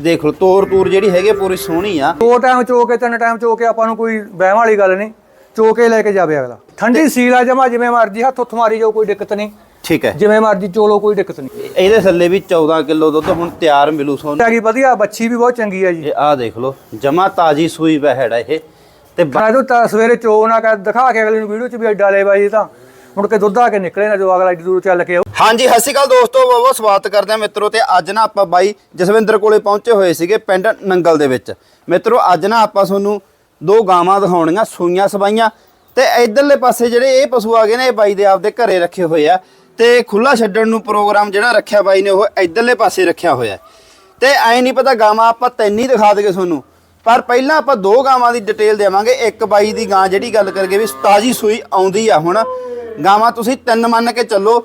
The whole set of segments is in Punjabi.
ਦੇਖ ਲਓ ਤੋਰ ਤੂਰ ਜਿਹੜੀ ਹੈਗੀ ਆ ਪੂਰੀ ਸੋਹਣੀ ਆ। ਦੋ ਟਾਈਮ ਚੋ ਕੇ ਤਿੰਨ ਟਾਈਮ ਚੋ ਕੇ ਆਪਾਂ ਨੂੰ ਕੋਈ ਵਹਿਮ ਵਾਲੀ ਗੱਲ ਨਹੀਂ ਚੋ ਕੇ ਲੈ ਕੇ ਜਾਵੇ ਅਗਲਾ। ਠੰਡੀ ਸੀਲ ਆ ਜਮਾ ਜਿਵੇਂ ਮਰਜ਼ੀ ਹੱਥ ਉੱਥ ਮਾਰੀ ਜਾਓ ਕੋਈ ਦਿੱਕਤ ਨਹੀਂ। ਠੀਕ ਹੈ। ਜਿਵੇਂ ਮਰਜ਼ੀ ਚੋਲੋ ਕੋਈ ਦਿੱਕਤ ਨਹੀਂ। ਇਹਦੇ ਥੱਲੇ ਵੀ 14 ਕਿਲੋ ਦੁੱਧ ਹੁਣ ਤਿਆਰ ਮਿਲੂ ਸੋਨੂੰ ਹੈਗੀ ਵਧੀਆ ਬੱਚੀ ਵੀ ਬਹੁਤ ਚੰਗੀ ਹੈ ਜੀ। ਇਹ ਆਹ ਦੇਖ ਲਓ ਜਮਾ ਤਾਜੀ ਸੂਈ ਬਹਿੜ ਆ ਇਹ। ਤੇ ਬ- ਮੈਂ ਤਾਂ ਸਵੇਰੇ ਚੋ ਨਾ ਕਰ ਦਿਖਾ ਕੇ ਅਗਲੇ ਨੂੰ ਵੀਡੀਓ ਚ ਵੀ ਐਡਾ ਲੈ ਬਾਈ ਤਾਂ। ਮੁੜ ਕੇ ਦੁੱਧ ਆ ਕੇ ਨਿਕਲੇ ਨਾ ਜੋ ਅਗਲਾ ਐਡੀ ਦੂਰ ਚੱਲ ਕੇ ਆਊ। ਹਾਂਜੀ, ਸਤਿ ਸ਼੍ਰੀ ਅਕਾਲ ਦੋਸਤੋ, ਬਹੁਤ ਬਹੁਤ ਸਵਾਗਤ ਕਰਦੇ ਹਾਂ ਮਿੱਤਰੋ ਤੇ ਅੱਜ ਨਾ ਆਪਾਂ ਬਾਈ ਜਸਵਿੰਦਰ ਕੋਲੇ ਪਹੁੰਚੇ ਹੋਏ ਸੀਗੇ ਪਿੰਡ ਨੰਗਲ ਦੇ ਵਿੱਚ। ਮਿੱਤਰੋ, ਅੱਜ ਨਾ ਆਪਾਂ ਤੁਹਾਨੂੰ ਦੋ ਗਾਵਾਂ ਦਿਖਾਉਣੀਆਂ, ਸੂਈਆਂ ਸਵਾਈਆਂ ਤੇ ਇਧਰਲੇ ਪਾਸੇ ਜਿਹੜੇ ਇਹ ਪਸ਼ੂ ਆ ਗਏ ਨੇ, ਇਹ ਬਾਈ ਦੇ ਆਪਦੇ ਘਰੇ ਰੱਖੇ ਹੋਏ ਆ ਤੇ ਖੁੱਲਾ ਛੱਡਣ ਨੂੰ ਪ੍ਰੋਗਰਾਮ ਜਿਹੜਾ ਰੱਖਿਆ ਬਾਈ ਨੇ, ਉਹ ਇਧਰਲੇ ਪਾਸੇ ਰੱਖਿਆ ਹੋਇਆ। ਤੇ ਐ ਨਹੀਂ ਪਤਾ ਗਾਵਾਂ ਆਪਾਂ ਤਿੰਨ ਹੀ ਦਿਖਾ ਦੇਗੇ ਤੁਹਾਨੂੰ, ਪਰ ਪਹਿਲਾਂ ਆਪਾਂ ਦੋ ਗਾਵਾਂ ਦੀ ਡਿਟੇਲ ਦੇਵਾਂਗੇ। ਇੱਕ ਬਾਈ ਦੀ ਗਾਂ ਜਿਹੜੀ ਗੱਲ ਕਰਗੇ ਵੀ ਤਾਜੀ ਸੂਈ ਆਉਂਦੀ ਆ ਹੁਣ। ਗਾਵਾਂ ਤੁਸੀਂ ਤਿੰਨ ਮੰਨ ਕੇ ਚੱਲੋ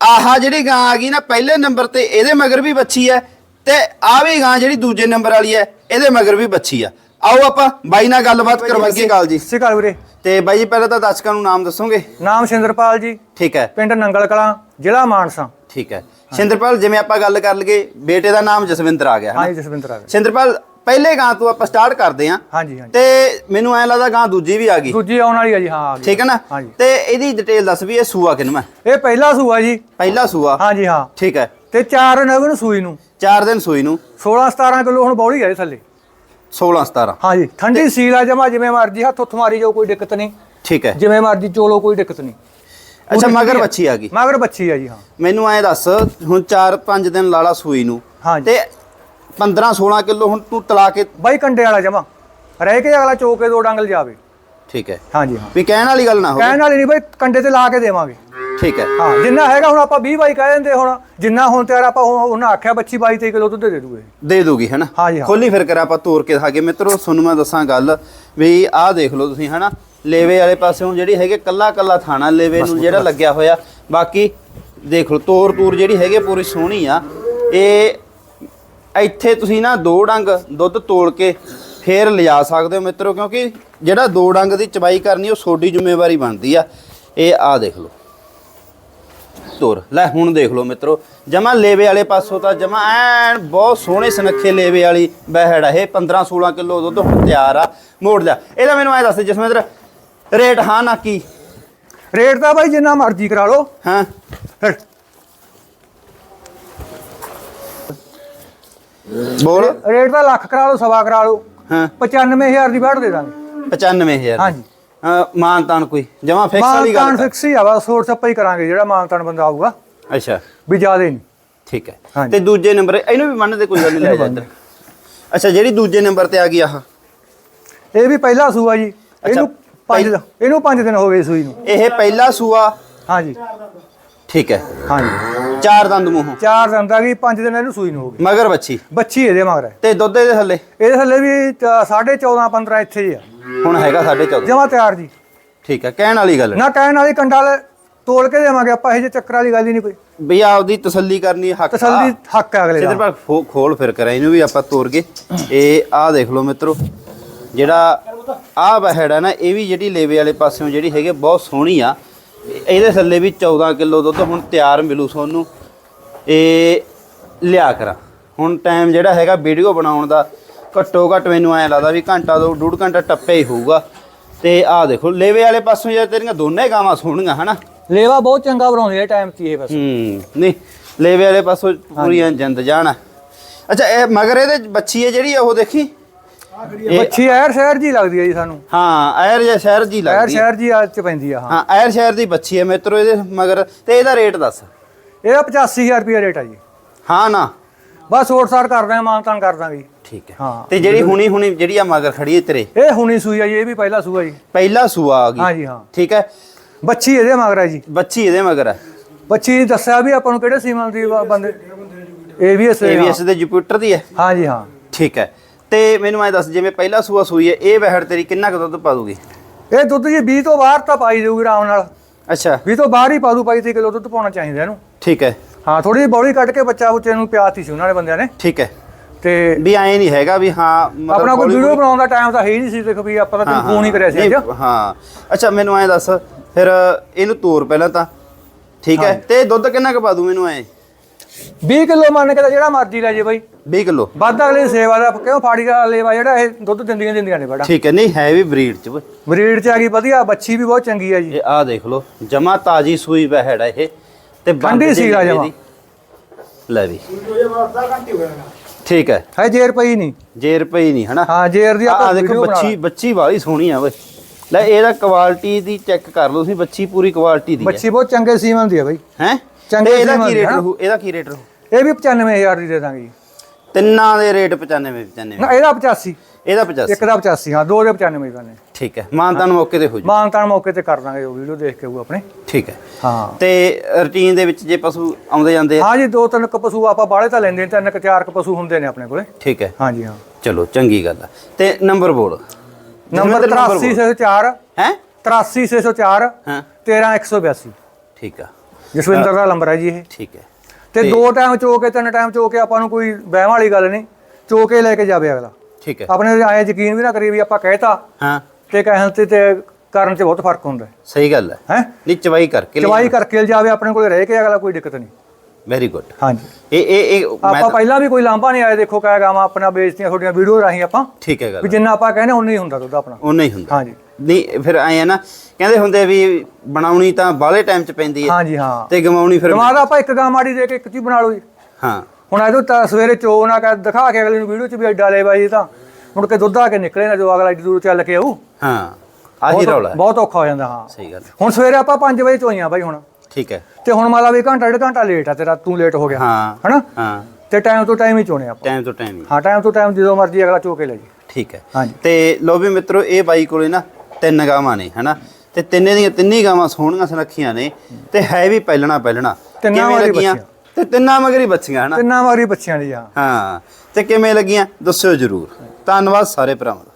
ਆਹ ਜਿਹੜੀ ਗਾਂ ਆ ਗਈ ਨਾ ਪਹਿਲੇ ਨੰਬਰ ਤੇ ਇਹਦੇ ਮਗਰ ਵੀ ਬੱਚੀ ਹੈ ਤੇ ਆ ਵੀ ਗਾਂ ਜਿਹੜੀ ਦੂਜੇ ਨੰਬਰ ਵਾਲੀ ਹੈ ਇਹਦੇ ਮਗਰ ਵੀ ਬੱਚੀ ਆ। ਆਓ ਆਪਾਂ ਬਾਈ ਨਾਲ ਗੱਲਬਾਤ ਕਰਵਾਈਏ ਗੱਲ ਜੀ। ਅਕਾਲ ਵੀਰੇ। ਤੇ ਬਾਈ ਜੀ ਪਹਿਲਾਂ ਤਾਂ ਦਰਸ਼ਕਾਂ ਨੂੰ ਨਾਮ ਦੱਸੋਗੇ? ਨਾਮ ਸਿੰਦਰਪਾਲ ਜੀ। ਠੀਕ ਹੈ। ਪਿੰਡ ਨੰਗਲ ਕਲਾਂ ਜ਼ਿਲ੍ਹਾ ਮਾਨਸਾ। ਠੀਕ ਹੈ। ਸਿੰਦਰਪਾਲ ਜਿਵੇਂ ਆਪਾਂ ਗੱਲ ਕਰ ਲਈਏ ਬੇਟੇ ਦਾ ਨਾਮ ਜਸਵਿੰਦਰ ਆ ਗਿਆ ਹੈ ਜਸਵਿੰਦਰ ਆ ਗਏ ਸਿੰਦਰਪਾਲ ਪਹਿਲੇ ਗਾਂ ਤੋਂ ਆਪਾਂ ਸਟਾਰਟ ਕਰਦੇ ਆਂ ਹਾਂਜੀ ਹਾਂਜੀ। ਤੇ ਮੈਨੂੰ ਐ ਲੱਗਦਾ ਗਾਂ ਦੂਜੀ ਵੀ ਆ ਗਈ। ਦੂਜੀ ਆਉਣ ਵਾਲੀ ਆ ਜੀ ਹਾਂ ਆ ਗਈ। ਠੀਕ ਹੈ ਨਾ? ਹਾਂਜੀ। ਤੇ ਇਹਦੀ ਡਿਟੇਲ ਦੱਸ ਵੀ ਇਹ ਸੂਆ ਕਿਨਮਾ ਇਹ ਪਹਿਲਾ ਸੂਆ ਜੀ। ਪਹਿਲਾ ਸੂਆ। ਹਾਂਜੀ ਹਾਂ। ਠੀਕ ਹੈ। ਤੇ ਚਾਰ ਨਵਨ ਸੂਈ ਨੂੰ। 4 ਦਿਨ ਸੂਈ ਨੂੰ। 16 17 ਕਿਲੋ ਹੁਣ ਬੌੜੀ ਆ ਇਹ ਥੱਲੇ। 16 17 ਹਾਂਜੀ ਠੰਡੀ ਸੀਲ ਆ ਜਮਾ ਜਿਵੇਂ ਮਰਜ਼ੀ ਹੱਥ ਉੱਥ ਮਾਰੀ ਜਾਓ ਕੋਈ ਦਿੱਕਤ ਨਹੀਂ। ਠੀਕ ਹੈ। ਜਿਵੇਂ ਮਰਜ਼ੀ ਚੋਲੋ ਕੋਈ ਦਿੱਕਤ ਨਹੀਂ। ਅੱਛਾ ਮਗਰ ਬੱਚੀ ਆ ਗਈ। ਮਗਰ ਬੱਚੀ ਆ ਜੀ ਹਾਂ। ਮੈਨੂੰ ਐ ਦੱਸ ਹੁਣ 4-5 ਦਿਨ ਲਾਲਾ ਸੂਈ ਨੂੰ। ਹਾਂਜੀ। ਤੇ 15-16 ਕਿਲੋ ਹੁਣ ਤੂੰ ਤਲਾ ਕੇ ਬਾਈ ਕੰਡੇ ਵਾਲਾ ਜਮਾ। ਰਹਿ ਕੇ ਅਗਲਾ ਚੋ ਕੇ ਦੋ ਡੰਗਲ ਜਾਵੇ ਠੀਕ ਹੈ। ਹਾਂਜੀ ਹਾਂ। ਵੀ ਕਹਿਣ ਵਾਲੀ ਗੱਲ ਨਾ ਹੋਵੇ। ਕਹਿਣ ਵਾਲੀ ਨਹੀਂ ਬਾਈ ਕੰਡੇ ਤੇ ਲਾ ਕੇ ਦੇਵਾਂਗੇ। ਠੀਕ ਹੈ। ਹਾਂ ਜਿੰਨਾ ਹੈਗਾ ਹੁਣ ਆਪਾਂ 20 ਬਾਈ ਕਹਿ ਦਿੰਦੇ ਹੁਣ ਜਿੰਨਾ ਹੁਣ ਤਿਆਰ ਆਪਾਂ ਉਹਨਾਂ ਆਖਿਆ 25 22 23 ਕਿਲੋ ਦੁੱਧ ਦੇ ਦੂਗੇ। ਦੇ ਦੂਗੀ ਹੈਨਾ। ਖੋਲੀ ਫਿਰ ਕਰ ਆਪਾਂ ਤੋਰ ਕੇ ਦਿਖਾਗੇ। ਮਿੱਤਰੋ ਤੁਹਾਨੂੰ ਮੈਂ ਦੱਸਾਂ ਗੱਲ ਵੀ ਆਹ ਦੇਖ ਲਓ ਤੁਸੀਂ ਹੈਨਾ? ਲੇਵੇ ਵਾਲੇ ਪਾਸੇ ਹੁਣ ਜਿਹੜੀ ਹੈਗੇ ਕੱਲਾ ਕੱਲਾ ਥਾਣਾ ਲੇਵੇ ਨੂੰ ਜਿਹੜਾ ਲੱਗਿਆ ਹੋਇਆ। ਬਾਕੀ ਦੇਖ ਲਓ ਤੋਰ ਤੂਰ ਜਿਹੜੀ ਹੈਗੀ ਪੂਰੀ ਸੋਹਣੀ ਆ। ਇਹ ਇੱਥੇ ਤੁਸੀਂ ਨਾ ਦੋ ਡੰਗ ਦੁੱਧ ਤੋਲ ਕੇ ਫੇਰ ਲਿਜਾ ਸਕਦੇ ਹੋ ਮਿੱਤਰੋ ਕਿਉਂਕਿ ਜਿਹੜਾ ਦੋ ਡੰਗ ਦੀ ਚਬਾਈ ਕਰਨੀ ਉਹ ਤੁਹਾਡੀ ਜ਼ਿੰਮੇਵਾਰੀ ਬਣਦੀ ਆ। ਇਹ ਆ ਦੇਖ ਲਓ। ਤੋਰ ਲੈ ਹੁਣ ਦੇਖ ਲਓ ਮਿੱਤਰੋ। ਜਮਾ ਲੇਵੇ ਵਾਲੇ ਪਾਸੋਂ ਤਾਂ ਜਮਾ ਐਨ ਬਹੁਤ ਸੋਹਣੇ ਸੁਨੱਖੇ ਲੇਵੇ ਵਾਲੀ ਬਹਿੜ ਆ। ਇਹ 15 16 ਕਿਲੋ ਦੁੱਧ ਹੁਣ ਤਿਆਰ ਆ। ਮੋੜ ਲਿਆ। ਇਹਦਾ ਮੈਨੂੰ ਐ ਦੱਸ ਜਸਮਿੰਦਰ ਰੇਟ ਹਾਂ ਨਾ ਕੀ? ਰੇਟ ਤਾਂ ਬਾਈ ਜਿੰਨਾ ਮਰਜ਼ੀ ਕਰਾ ਲਓ। ਹਾਂ। ਫਿਰ ਬੋਲ। ਰੇਟ ਤਾਂ ਲੱਖ ਕਰਾ ਲਓ ਸਵਾ ਕਰਾ ਲਓ। ਹਾਂ। 95000 ਦੀ ਬਾੜ ਦੇ ਦਾਂਗੇ। 95000 ਹਾਂਜੀ। ਹਾਂ ਮਾਨਤਾਨ ਕੋਈ। ਜਮਾ ਫਿਕਸ ਵਾਲੀ ਮਾਨਤਾਨ ਗੱਲ ਫਿਕਸ ਹੀ ਆ ਬਸ ਹੋਰ ਸੱਪਾ ਹੀ ਕਰਾਂਗੇ ਜਿਹੜਾ ਮਾਨਤਾਨ ਬੰਦਾ ਆਊਗਾ। ਅੱਛਾ। ਵੀ ਜ਼ਿਆਦੇ ਨਹੀਂ। ਠੀਕ ਹੈ। ਹਾਂਜੀ। ਤੇ ਦੂਜੇ ਨੰਬਰ ਇਹਨੂੰ ਵੀ ਮੰਨਦੇ ਕੋਈ ਗੱਲ ਨਹੀਂ ਲੈ ਜਾ ਇੱਧਰ। ਅੱਛਾ ਜਿਹੜੀ ਦੂਜੇ ਨੰਬਰ ਤੇ ਆ ਗਈ ਆਹ। ਇਹ ਵੀ ਪਹਿਲਾ ਸੂਆ ਜੀ। ਇਹਨੂੰ ਪੰਜ ਇਹਨੂੰ 5 ਦਿਨ ਹੋ ਗਏ ਸੂਈ ਨੂੰ। ਇਹ ਪਹਿਲਾ ਸੂਆ। ਹਾਂਜੀ। ਠੀਕ ਹੈ। ਹਾਂਜੀ। ਚਾਰ ਦੰਦ ਮੂੰਹੋਂ। ਚਾਰ ਦਿਨ ਦਾ ਕੀ 5 ਦਿਨ ਇਹਨੂੰ ਸੂਈ ਨੂੰ ਹੋ ਮਗਰ ਬੱਚੀ। ਬੱਚੀ ਇਹਦੇ ਮਗਰ ਹੈ। ਤੇ ਦੁੱਧ ਇਹਦੇ ਥੱਲੇ? ਇਹਦੇ ਥੱਲੇ ਵੀ 14.5 15 ਇੱਥੇ ਹੀ ਆ। ਹੁਣ ਹੈਗਾ 14.5 ਜਮਾ ਤਿਆਰ ਜੀ। ਠੀਕ ਹੈ ਕਹਿਣ ਵਾਲੀ ਗੱਲ ਨਾ ਕਹਿਣ ਵਾਲੀ ਕੰਡਾ ਲੈ ਤੋਲ ਕੇ ਦੇਵਾਂਗੇ ਆਪਾਂ ਇਹ ਜੇ ਚੱਕਰ ਵਾਲੀ ਗੱਲ ਹੀ ਨਹੀਂ ਕੋਈ। ਵੀ ਆਪਦੀ ਤਸੱਲੀ ਕਰਨੀ ਹੱਕ ਆ। ਤਸੱਲੀ ਹੱਕ ਹੈ ਅਗਲੇ ਸਿੱਧੇ ਦਾ ਪਰ ਖੋ- ਖੋਲ ਫਿਰ ਕਰਾਂ ਇਹਨੂੰ ਵੀ ਆਪਾਂ ਤੋੜ ਕੇ। ਇਹ ਆਹ ਦੇਖ ਲਓ ਮਿੱਤਰੋ ਜਿਹੜਾ ਆਹ ਬਹਿੜ ਹੈ ਨਾ ਇਹ ਵੀ ਜਿਹੜੀ ਲੇਵੇ ਵਾਲੇ ਪਾਸਿਓਂ ਜਿਹੜੀ ਹੈਗੀ ਬਹੁਤ ਸੋਹਣੀ ਆ। ਇਹਦੇ ਥੱਲੇ ਵੀ 14 ਕਿਲੋ ਦੁੱਧ ਹੁਣ ਤਿਆਰ ਮਿਲੂ ਤੁਹਾਨੂੰ। ਇਹ ਲਿਆ ਕਰਾਂ। ਹੁਣ ਟਾਈਮ ਜਿਹੜਾ ਹੈਗਾ ਵੀਡੀਓ ਬਣਾਉਣ ਦਾ ਘੱਟੋ ਘੱਟ ਮੈਨੂੰ ਐਂ ਲੱਗਦਾ ਵੀ ਘੰਟਾ ਦੋ ਡੂਢ ਘੰਟਾ ਟੱਪਿਆ ਹੀ ਹੋਊਗਾ। ਤੇ ਆਹ ਦੇਖੋ ਲੇਵੇ ਵਾਲੇ ਪਾਸੋਂ ਯਾਰ ਤੇਰੀਆਂ ਦੋਨੇ ਗਾਵਾਂ ਸੋਹਣੀਆਂ ਹਨਾ? ਲੇਵਾ ਬਹੁਤ ਚੰਗਾ ਬਣਾਉਂਦੇ ਆ ਟਾਈਮ ਕੀ ਇਹ ਬਸ। ਹੂੰ ਨਹੀਂ ਲੇਵੇ ਵਾਲੇ ਪਾਸੋਂ ਪੂਰੀਆਂ ਜਿੰਦ ਜਾਣ। ਅੱਛਾ ਇਹ ਮਗਰ ਇਹਦੇ ਬੱਚੀ ਹੈ ਜਿਹੜੀ ਉਹ ਦੇਖੀ? ਇਹ- ਬੱਚੀ ਐਰ ਸ਼ਹਿਰ ਜੀ ਲੱਗਦੀ ਹੈ ਜੀ ਸਾਨੂੰ। ਹਾਂ ਐਰ ਜਾਂ ਸ਼ਹਿਰ ਜੀ ਐਰ ਲੱਗਦੀ ਹੈ। ਸ਼ਹਿਰ ਜੀ ਆ ਚ ਪੈਂਦੀ ਆ ਹਾਂ। ਹਾਂ ਐਰ ਸ਼ਹਿਰ ਦੀ ਬੱਚੀ ਹੈ ਮਿੱਤਰੋ ਇਹਦੇ ਮਗਰ ਤੇ ਇਹਦਾ ਰੇਟ ਦੱਸ। ਇਹਦਾ 85000 ਰੁਪਏ ਰੇਟ ਆ ਜੀ। ਹਾਂ ਨਾ। ਬਸ ਹੋਰ ਸਾਰ ਕਰਦੇ ਆ ਮਾਨਤਾਨ ਕਰ ਦਾਂਗੇ ਜੀ। ਠੀਕ ਹੈ। ਹਾਂ। ਤੇ ਜਿਹੜੀ ਹੁਣੀ ਹੁਣੀ ਜਿਹੜੀ ਆ ਮਗਰ ਖੜੀ ਹੈ ਤੇਰੇ? ਇਹ ਹੁਣੀ ਸੂਈ ਆ ਜੀ ਇਹ ਵੀ ਪਹਿਲਾ ਸੂਆ ਜੀ। ਪਹਿਲਾ ਸੂਆ ਆ ਗਈ। ਹਾਂ ਜੀ ਹਾਂ। ਠੀਕ ਹੈ। ਬੱਚੀ ਇਹਦੇ ਮਗਰ ਆ ਜੀ। ਬੱਚੀ ਇਹਦੇ ਮਗਰ ਹੈ ਬੱਚੀ ਦੱਸਿਆ ਵੀ ਆਪਾਂ ਨੂੰ ਕਿਹੜੇ ਸੀਮਨ ਦੀ ਬ- ਬੰਦੇ ਇਸੇ ਏਵੀਐਸ ਦੇ ਜੁਪੀਟਰ ਦੀ ਹੈ। ਹਾਂ ਜੀ ਹਾਂ। ਠੀਕ ਹੈ। ਤੇ ਮੈਨੂੰ ਐ ਦੱਸ ਜਿਵੇਂ ਪਹਿਲਾ ਸੂਆ ਸੂਈ ਹੈ ਇਹ ਵਹਿੜ ਤੇਰੀ ਕਿੰਨਾ ਕੁ ਦੁੱਧ ਪਾ ਦੂਗੀ? ਇਹ ਦੁੱਧ ਜੀ 20 ਤੋਂ ਬਾਹਰ ਤਾਂ ਪਾਈ ਦੇਊਗੀ ਆਰਾਮ ਨਾਲ। ਅੱਛਾ। 20 ਤੋਂ ਬਾਹਰ ਹੀ ਪਾ ਦੂ ਪਾਈ ਤੇ ਕਿਲੋ ਦੁੱਧ ਪਾਉਣਾ ਚਾਹੀਦਾ ਇਹਨੂੰ। ਠੀਕ ਹੈ ਹਾਂ ਥੋੜੀ ਜਿਹੀ ਬੌਲੀ ਕੱਢ ਕੇ ਬੱਚਾ ਬੁੱਚੇ ਨੂੰ ਪਿਆਤੀ ਸੀ ਉਹਨਾਂ ਨੇ ਬੰਦਿਆਂ ਨੇ। ਠੀਕ ਹੈ ਤੇ ਵੀ ਐ ਨਹੀਂ ਹੈਗਾ ਵੀ ਹਾਂ ਮਤਲਬ ਆਪਣਾ ਕੋਈ ਵੀਡੀਓ ਬਣਾਉਣ ਦਾ ਟਾਈਮ ਤਾਂ ਹੈ ਹੀ ਨਹੀਂ ਸੀ ਦੇਖੋ ਵੀ ਆਪਾਂ ਤਾਂ ਫੋਨ ਹੀ ਕਰਿਆ ਸੀ ਅੱਜ। ਹਾਂ। ਅੱਛਾ ਮੈਨੂੰ ਐਂ ਦੱਸ ਫਿਰ ਇਹਨੂੰ ਤੋਰ ਪਹਿਲਾਂ ਤਾਂ। ਠੀਕ ਹੈ ਤੇ ਦੁੱਧ ਕਿੰਨਾ ਕੁ ਪਾ ਦੂੰ ਮੈਨੂੰ ਐ? 20 ਕਿਲੋ ਮੰਨ ਕੇ ਤਾਂ ਜਿਹੜਾ ਮਰਜ਼ੀ ਲੈ ਜੇ ਬਾਈ। 20 ਕਿਲੋ। ਵੱਧ ਅਗਲੇ ਦੀ ਸੇਵਾ ਦਾ ਕਿਉਂ ਫਾੜੀ ਦਾ ਲੇਵਾ ਜਿਹੜਾ ਇਹ ਦੁੱਧ ਦਿੰਦੀਆਂ ਦਿੰਦੀਆਂ ਨੇ ਬੜਾ। ਠੀਕ ਹੈ ਨਹੀਂ ਹੈ ਵੀ ਬਰੀਡ ਚ ਬਰੀਡ ਚ ਆ ਗਈ ਵਧੀਆ ਬੱਚੀ ਵੀ ਬਹੁਤ ਚੰਗੀ ਆ ਜੀ। ਇਹ ਆ ਦੇਖ ਲਓ ਜਮਾ ਤਾਜੀ ਸੂਈ ਬਹਿੜ ਹੈ ਇਹ। ਤੇ ਬੰਦ ਠੰਡੀ ਸੀ ਜਿਹੜੀ ਜਮਾਂ। ਲੈ ਵੀ। ਠੀਕ ਹੈ। ਹੈ ਜੇਰ ਪਈ ਨਹੀਂ। ਜੇਰ ਪਈ ਨਹੀਂ ਹਨਾ? ਹਾਂ ਜੇਰ ਦੀ ਆ ਆਪਾਂ ਦੇਖੋ ਬੱਚੀ ਬੱਚੀ ਵਾਲੀ ਸੋਹਣੀ ਆ ਓਏ। ਲੈ ਇਹਦਾ ਕੁਆਲਿਟੀ ਦੀ ਚੈੱਕ ਕਰ ਲਓ ਤੁਸੀਂ ਬੱਚੀ ਪੂਰੀ ਕੁਆਲਿਟੀ ਦੀ ਹੈ ਬੱਚੀ ਬਹੁਤ ਚੰਗੇ ਸੀਮਨ ਦੀ ਆ ਬਾਈ। ਹੈ? ਚੰਗੇ ਇਹਦਾ ਕੀ ਦੀ ਰੇਟ ਹੈ। ਰਹੂ? ਇਹਦਾ ਕੀ ਰੇਟ ਰਹੂ? ਇਹ ਵੀ 95000 ਦੀ ਦੇ ਦਾਂਗੇ ਜੀ। ਤਿੰਨਾਂ ਦੇ ਰੇਟ 95 95 ਨਾ ਇਹਦਾ 85 ਇਹਦਾ 50 ਇੱਕ ਦਾ 85 ਹਾਂ ਦੋ ਦੇ 95 ਕਰਨੇ। ਠੀਕ ਹੈ। ਮਾਨਤਾਨ ਮੌਕੇ ਤੇ ਹੋ ਜੂ। ਮਾਨਤਾਨ ਮੌਕੇ ਤੇ ਕਰ ਦਾਂਗੇ ਉਹ ਵੀਡੀਓ ਦੇਖ ਕੇ ਉਹ ਆਪਣੇ। ਠੀਕ ਹੈ। ਹਾਂ। ਤੇ ਰੁਟੀਨ ਦੇ ਵਿੱਚ ਜੇ ਪਸ਼ੂ ਆਉਂਦੇ ਜਾਂਦੇ ਹਾਂ ਜੀ ਦੋ ਤਿੰਨ ਕੁ ਪਸ਼ੂ ਆਪਾਂ ਬਾਹਲੇ ਤਾਂ ਲੈਂਦੇ ਨੇ ਤਿੰਨ ਕੁ ਚਾਰ ਕੁ ਪਸ਼ੂ ਹੁੰਦੇ ਨੇ ਆਪਣੇ ਕੋਲੇ। ਠੀਕ ਹੈ। ਹਾਂ ਜੀ ਹਾਂ। ਚਲੋ ਚੰਗੀ ਗੱਲ ਆ। ਤੇ ਨੰਬਰ ਬੋਲ। ਨੰਬਰ 83604 ਹੈ? 83604 ਹਾਂ। 13182 ਠੀਕ ਆ। ਜਸਵਿੰਦਰ ਦਾ ਨੰਬਰ ਹੈ ਜੀ ਇਹ। ਠੀਕ ਹੈ। ਤੇ ਦੋ ਟਾਈਮ ਚੋ ਕੇ ਤਿੰਨ ਟਾਈਮ ਚੋ ਕੇ ਆਪਾਂ ਨੂੰ ਕੋਈ ਵਹਿਮ ਵਾਲੀ ਗੱਲ ਨਹੀਂ ਚੋ ਕੇ ਲੈ ਕੇ ਜਾਵੇ ਅਗਲਾ। ਠੀਕ ਹੈ। ਆਪਣੇ ਆਏ ਯਕੀਨ ਵੀ ਨਾ ਕਰੀ ਵੀ ਆਪਾਂ ਕਹਿਤਾ ਹਾਂ। ਤੇ ਕਹਿਣ ਤੇ ਤੇ ਕਰਨ 'ਚ ਬਹੁਤ ਫ਼ਰਕ ਹੁੰਦਾ ਸਹੀ ਗੱਲ ਹੈ। ਹੈ? ਨਹੀਂ ਚਵਾਈ ਕਰਕੇ ਚਵਾਈ ਕਰਕੇ ਜਾਵੇ ਆਪਣੇ ਕੋਲ ਰਹਿ ਕੇ ਅਗਲਾ ਕੋਈ ਦਿੱਕਤ ਨਹੀਂ। ਵੈਰੀ ਗੁੱਡ ਹਾਂਜੀ। ਇਹ ਇਹ ਇਹ ਆਪਾਂ ਪਹਿਲਾਂ ਵੀ ਕੋਈ ਲਾਂਭਾ ਨਹੀਂ ਆਇਆ ਦੇਖੋ ਕਹਿ ਗਾਵਾਂ ਆਪਣਾ ਵੇਚਤੀਆਂ ਤੁਹਾਡੀਆਂ ਵੀਡੀਓ ਰਾਹੀਂ ਆਪਾਂ ਠੀਕ ਹੈ ਵੀ ਗੱਲ ਜਿੰਨਾ ਆਪਾਂ ਕਹਿੰਦੇ ਉਨਾ ਹੀ ਹੁੰਦਾ ਦੁੱਧ ਆਪਣਾ। ਉਹ ਨਹੀਂ ਹੁੰਦਾ। ਹਾਂਜੀ। ਨਹੀਂ ਫਿਰ ਆਏ ਆ ਨਾ ਕਹਿੰਦੇ ਹੁੰਦੇ ਵੀ ਬਣਾਉਣੀ ਤਾਂ ਬਾਹਲੇ ਟਾਈਮ ਚ ਪੈਂਦੀ ਹੈ ਹਾਂਜੀ ਹਾਂ। ਤੇ ਗਵਾਉਣੀ ਫਿਰ ਦਿਮਾਗ ਆਪਾਂ ਇੱਕ ਗਾਂ ਮਾੜੀ ਦੇ ਕੇ ਇੱਕ ਚੀਜ਼ ਬਣਾ ਲਓ ਜੀ। ਹਾਂ। ਹੁਣ ਇਹਦੋਂ ਤਾਂ ਸਵੇਰੇ ਚੋ ਨਾ ਕਰ ਦਿਖਾ ਕੇ ਅਗਲੇ ਨੂੰ ਵੀਡੀਓ 'ਚ ਵੀ ਐਡਾ ਲੈ ਬਾਈ ਤਾਂ। ਮੁੜ ਕੇ ਦੁੱਧ ਆ ਕੇ ਨਿਕਲੇ ਨਾ ਜੋ ਅਗਲਾ ਏਡੀ ਦੂਰ ਚੱਲ ਕੇ ਆਊ। ਹਾਂ ਆਹੀ ਬਹੁਤ- ਰੌਲਾ ਹੈ। ਬਹੁਤ ਔਖਾ ਹੋ ਜਾਂਦਾ ਹਾਂ। ਸਹੀ ਗੱਲ ਹੈ। ਹੁਣ ਸਵੇਰੇ ਆਪਾਂ 5 ਵਜੇ ਚੋਈਆਂ ਬਾਈ ਹੁਣ। ਠੀਕ ਹੈ। ਤੇ ਹੁਣ ਮਾਲਾ ਵੀ ਘੰਟਾ ਡੇਢ ਘੰਟਾ ਲੇਟ ਆ ਤੇਰਾ ਤੂੰ ਲੇਟ ਹੋ ਗਿਆ। ਹਾਂ ਹਨਾ? ਹਾਂ। ਤੇ ਟਾਈਮ ਤੋਂ ਟਾਈਮ ਹੀ ਚੋਣੇ ਆਪਾਂ। ਟਾਈਮ ਤੋਂ ਟਾਈਮ ਹੀ। ਹਾਂ ਟਾਈਮ ਤੋਂ ਟਾਈਮ ਜਦੋਂ ਮਰਜ਼ੀ ਅਗਲਾ ਚੋ ਕੇ ਲੈ ਜੀ ਠੀਕ ਹੈ। ਹਾਂਜੀ। ਤੇ ਲੋ ਵੀ ਮਿੱਤਰੋ ਇਹ ਬਾਈ ਕੋਲੇ ਨਾ ਤਿੰਨ ਗਾਵਾਂ ਨੇ ਹਨਾ? ਤੇ ਤਿੰਨੇ ਦੀਆਂ ਤਿੰਨੀ ਗਾਵਾਂ ਸੋਹਣੀਆਂ ਸੁਨੱਖੀਆਂ ਨੇ ਤੇ ਹੈ ਵੀ ਪਹਿਲਣਾ ਪਹਿਲਣਾ। ਤਿੰਨਾਂ ਵਾਲੀ ਬੱਚੀਆਂ। ਤੇ ਤਿੰਨਾਂ ਮਗਰੀ ਬੱਚੀਆਂ ਹਨਾ? ਤਿੰਨਾਂ ਵਾਰੀ ਬੱਚਿਆਂ ਦੀ ਹਾਂ। ਹਾਂ ਤੇ ਕਿਵੇਂ ਲੱਗੀਆਂ? ਦੱਸਿਓ ਜਰੂਰ। ਧੰਨਵਾਦ ਸਾਰੇ ਭਰਾਵਾਂ ਦਾ।